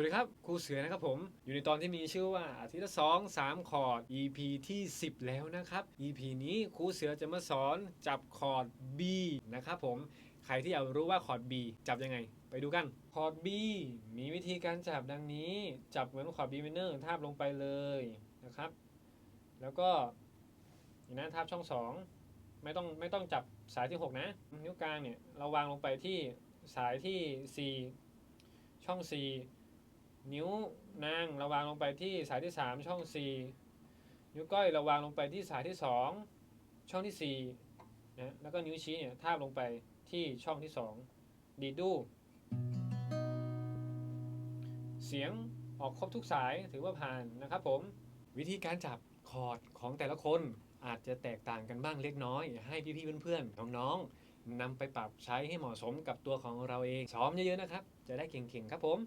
วัสดีครับครูเสือนะครับผม อยู่ในตอนที่มีชื่อว่าอาทิตย์ละสองสามคอร์ด EP ที่ 10 แล้วนะครับ EP นี้ครูเสือจะมาสอนจับคอร์ด B นะครับผมใครที่อยากรู้ว่าคอร์ด B จับยังไง ไปดูกันคอร์ด B มีวิธีการจับดังนี้ จับเหมือนคอร์ด B minor ทาบลงไปเลยนะครับ แล้วก็อย่างนั้นทาบช่อง 2 ไม่ต้องไม่ต้องจับสายที่ 6 นะ นิ้วกลางเนี่ยเราวางลงไปที่สายที่ 4 ช่อง 4 นิ้วนางเราวางลงไปที่สายที่ 3 ช่อง 4 นิ้วก้อยเราวางลงไปที่สายที่ 2 ช่องที่4นะแล้วก็นิ้วชี้เนี่ยทาบลงไปที่ช่องที่ 2 ดีดดู เสียงออกครบทุกสายถือว่าผ่านนะครับผม วิธีการจับคอร์ดของแต่ละคนอาจจะแตกต่างกันบ้างเล็กน้อย ให้พี่ๆเพื่อนๆน้องๆนำไปปรับใช้ให้เหมาะสมกับตัวของเราเองซ้อมเยอะๆนะครับ จะได้เก่งๆครับผม